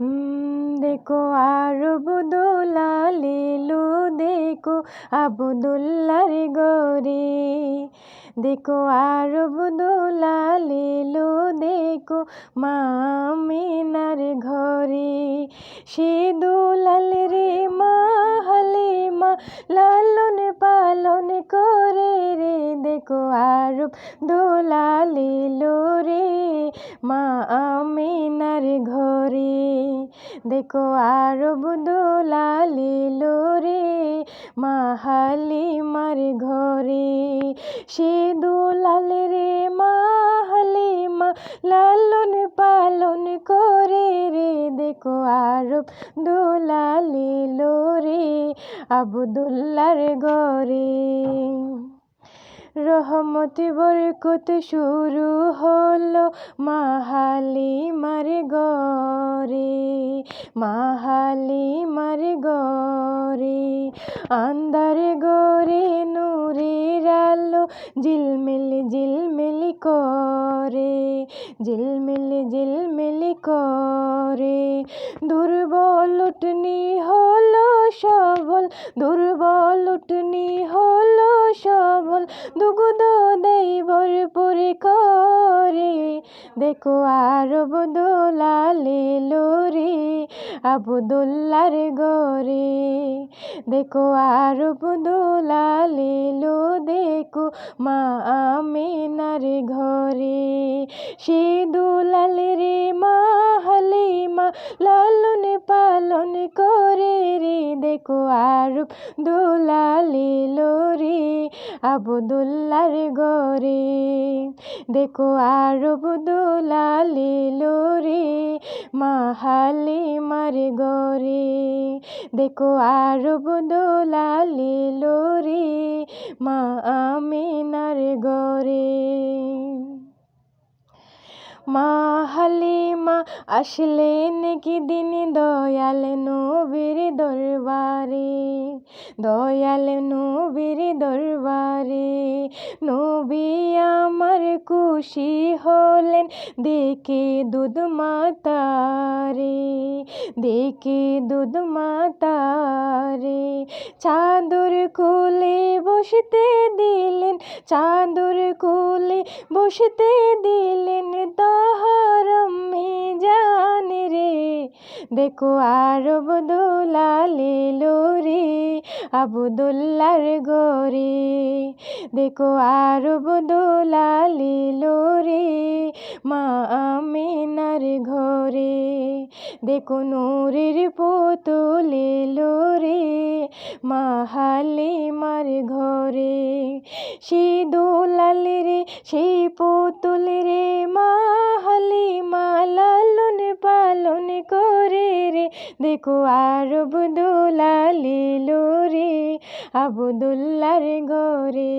দেখো আরবুদুল্লা লীলু দেখো আবুদুল্লার গরে। দেখো আরবুদুল্লা লীলু দেখো মামিনার ঘরে। সে দুলাল রে মা হালিমা লালন পালন করে রে। দেখো আরব দোলা দেখো আরব দোলালিল রে, মাহালি মার ঘরে। সে দোলাল রে, মাহালি মা, লালন পালন করে রে। দেখো আরব দোলালিল রে, আবদুল্লার ঘরে। রহমতি বরকত শুরু হলো মাহালি মার গরে মাহালি মার গরে আন্দার গরে নূরের আলো ঝিলমিল ঝিলমিল করে, ঝিলমিল ঝিলমিল করে। দুর্বল উঠনি হলো সবল দুর্বল দুগুদ দেই ভরপুর করে দেখো আরব দোলালে লোরে, আবদুল্লার গরে দেখো আরব দোলালে লো, দেখো মা আমিনার ঘরে। সে দোলাল রে লালন পালন করে রে, দেখো আরব দোলালে লোরে, আবদুল্লার গরে দেখো আরব দোলালে লোরে, মাহালি মার গরে দেখো আরব দোলালে লোরে, মা আমিনার গরে মা হালিমা, আসলেন কি দিন দয়াল নবীর দরবারে? দয়াল নবীর দরবারে। নবী আমার খুশি হলেন, দেখে দুধ মাতারে। দেখে দুধ মাতারে চাদর কোলে বসতে দিলেন, চাঁদুর কোলে বসতে দিলেন তাহারম জান রে। দেখো আর আরব দোলালে রে আবুদুল্লার গরে। দেখো আরব দোলালে লোরে, মা আমিনার ঘরে। দেখো নূরের পোতলে লোরে, মা হালিমার ঘরে। সেই দোলাল রে, সেই পুতুল রে, মা হালিমা লালন পালন করে রে। দেখো আরব রে আবদুল্লার ঘরে।